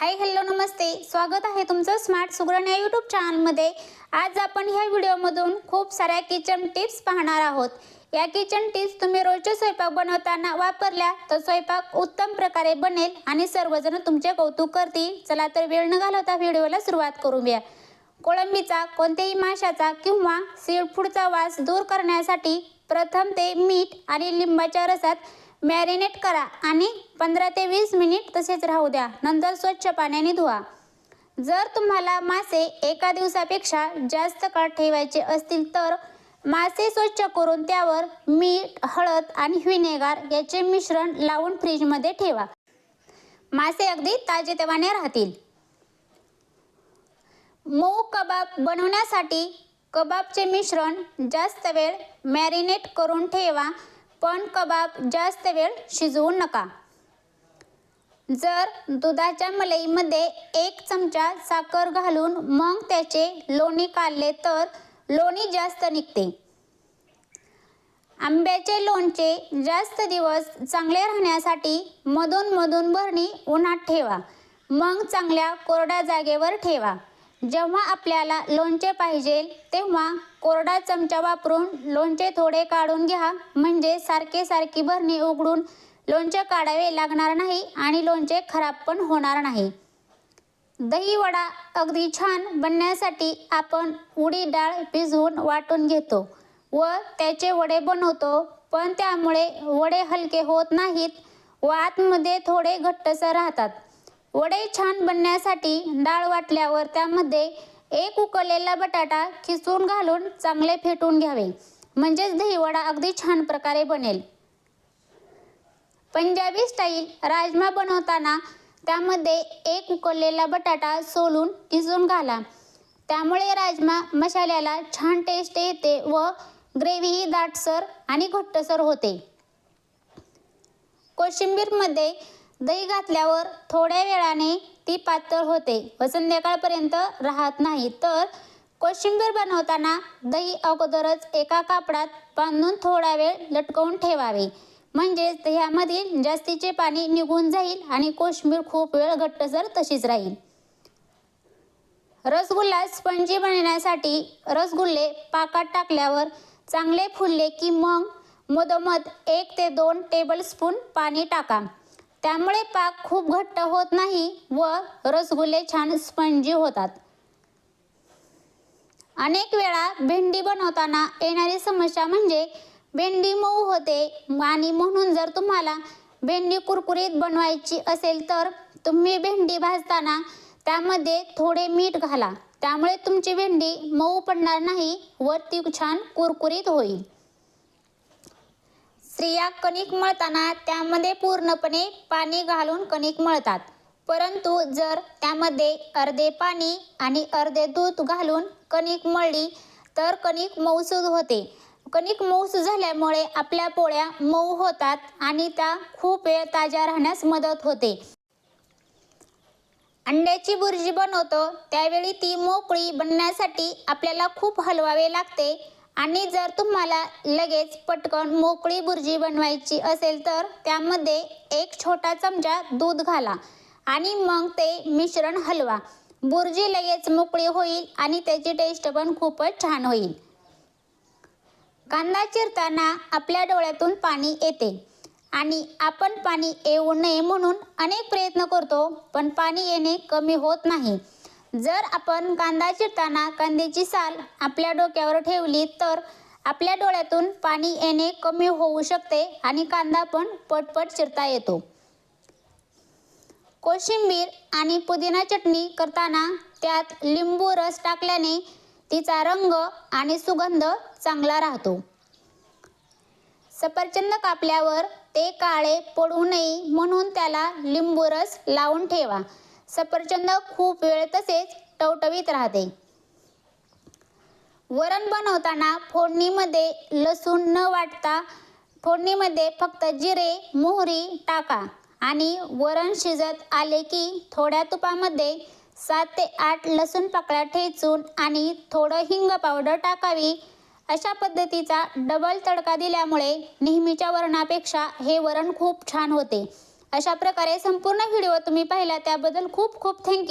Hi hello नमस्ते. स्वागत आहे तुमचं स्मार्ट सुगरण या यूट्यूब चॅनलमध्ये आज आपण ह्या व्हिडिओमधून खूप साऱ्या किचन टिप्स पाहणार आहोत. या किचन टिप्स तुम्ही रोजच्या स्वयंपाक बनवताना वापरल्या तर स्वयंपाक उत्तम प्रकारे बनेल आणि सर्वजण तुमचे कौतुक करतील. चला तर वेळ न घालवता व्हिडिओला सुरुवात करूया. कोळंबीचा कोणत्याही माशाचा किंवा सीफूडचा वास दूर करण्यासाठी प्रथम ते मीठ आणि लिंबाच्या रसात मॅरिनेट करा आणि पंधरा ते वीस मिनिट तसेच राहू द्या. नंतर स्वच्छ पाण्याने धुवा. जर तुम्हाला मासे एका दिवसापेक्षा जास्त काळ ठेवायचे असतील तर मासे स्वच्छ करून त्यावर मीठ हळद आणि व्हिनेगार याचे मिश्रण लावून फ्रीजमध्ये ठेवा. मासे अगदी ताजेतवाने राहतील. मऊ कबाब बनवण्यासाठी कबाबचे मिश्रण जास्त वेळ मॅरिनेट करून ठेवा. पण कबाब जास्त वेळ शिजवू नका. जर दुधाच्या मलईमध्ये एक चमचा साखर घालून मग त्याचे लोणी काढले तर लोणी जास्त निघते. आंब्याचे लोणचे जास्त दिवस चांगले राहण्यासाठी मधून मधून भरणी उन्हात ठेवा. मग चांगल्या कोरड्या जागेवर ठेवा. जेव्हा आपल्याला लोणचे पाहिजे तेव्हा कोरडा चमचा वापरून लोणचे थोडे काढून घ्या. म्हणजे सारखे सारखी भरणी उघडून लोणचे काढावे लागणार नाही आणि लोणचे खराब पण होणार नाही. दही वडा अगदी छान बनण्यासाठी आपण उडी डाळ भिजवून वाटून घेतो व त्याचे वडे बनवतो. पण त्यामुळे वडे हलके होत नाहीत व आतमध्ये थोडे घट्टसर राहतात. वडे छान बनण्यासाठी डाळ वाटल्यावर त्यामध्ये एक उकळलेला बटाटा खिसून घालून चांगले फेटून घ्यावे. म्हणजेच दहीवडा अगदी छान प्रकारे बनेल. पंजाबी स्टाईल राजमा बनवताना त्यामध्ये एक उकळलेला बटाटा सोलून किसून घाला. त्यामुळे राजमा मसाल्याला छान टेस्ट येते व ग्रेव्हीही दाटसर आणि घट्टसर होते. कोशिंबीरमध्ये दही घातल्यावर थोड्या वेळाने ती पातळ होते व संध्याकाळपर्यंत राहत नाही. तर कोशिंबीर बनवताना दही अगोदरच एका कापडात बांधून थोडा वेळ लटकवून ठेवावे. म्हणजेच दह्यामधील जास्तीचे पाणी निघून जाईल आणि कोशिंबीर खूप वेळ घट्टसर तशीच राहील. रसगुल्ला स्पंजी बनवण्यासाठी रसगुल्ले पाकात टाकल्यावर चांगले फुलले की मग मधोमध एक ते दोन टेबलस्पून पाणी टाका. त्यामुळे पाक खूप घट्ट होत नाही व रसगुल्ले छान स्पंजी होतात. अनेक वेळा भेंडी बनवताना येणारी समस्या म्हणजे भेंडी मऊ होते आणि म्हणून जर तुम्हाला भेंडी कुरकुरीत बनवायची असेल तर तुम्ही भेंडी भाजताना त्यामध्ये थोडे मीठ घाला. त्यामुळे तुमची भेंडी मऊ पडणार नाही व ती छान कुरकुरीत होईल. स्त्रिया कणिक मळताना त्यामध्ये पूर्णपणे पाणी घालून कणिक मळतात. परंतु जर त्यामध्ये अर्धे पाणी आणि अर्धे दूध घालून कणिक मळली तर कणिक मऊसूद होते. कणिक मऊसूद झाल्यामुळे आपल्या पोळ्या मऊ होतात आणि त्या खूप वेळ ताज्या राहण्यास मदत होते. अंड्याची बुर्जी बनवतो त्यावेळी ती मोकळी बनण्यासाठी आपल्याला खूप हलवावे लागते. आणि जर तुम्हाला लगेच पटकन मोकळी बुर्जी बनवायची असेल तर त्यामध्ये एक छोटा चमचा दूध घाला आणि मग ते मिश्रण हलवा. भुर्जी लगेच मोकळी होईल आणि त्याची टेस्ट पण खूपच छान होईल. कांदा चिरताना आपल्या डोळ्यातून पाणी येते आणि आपण पाणी येऊ नये म्हणून अनेक प्रयत्न करतो पण पाणी येणे कमी होत नाही. जर आपण कांदा चिरताना कांद्याची साल आपल्या डोक्यावर ठेवली तर आपल्या डोळ्यातून पाणी येणे कमी होऊ शकते आणि कांदा पण पटपट चिरता येतो. कोशिंबीर आणि पुदिना चटणी करताना त्यात लिंबू रस टाकल्याने तिचा रंग आणि सुगंध चांगला राहतो. सफरचंद कापल्यावर ते काळे पडू नये म्हणून त्याला लिंबू रस लावून ठेवा. सफरचंद खूप वेळ तसेच टवटवीत राहते. वरण बनवताना फोडणीमध्ये लसूण न वाटता फोडणीमध्ये फक्त जिरे मोहरी टाका आणि वरण शिजत आले की थोड्या तुपामध्ये सात ते आठ लसूण पाकळ्या ठेचून आणि थोडं हिंग पावडर टाकावी. अशा पद्धतीचा डबल तडका दिल्यामुळे नेहमीच्या वरणापेक्षा हे वरण खूप छान होते. अशा प्रकारे संपूर्ण व्हिडिओ तुम्ही पाहिला त्याबद्दल खूप खूप थँक्यू.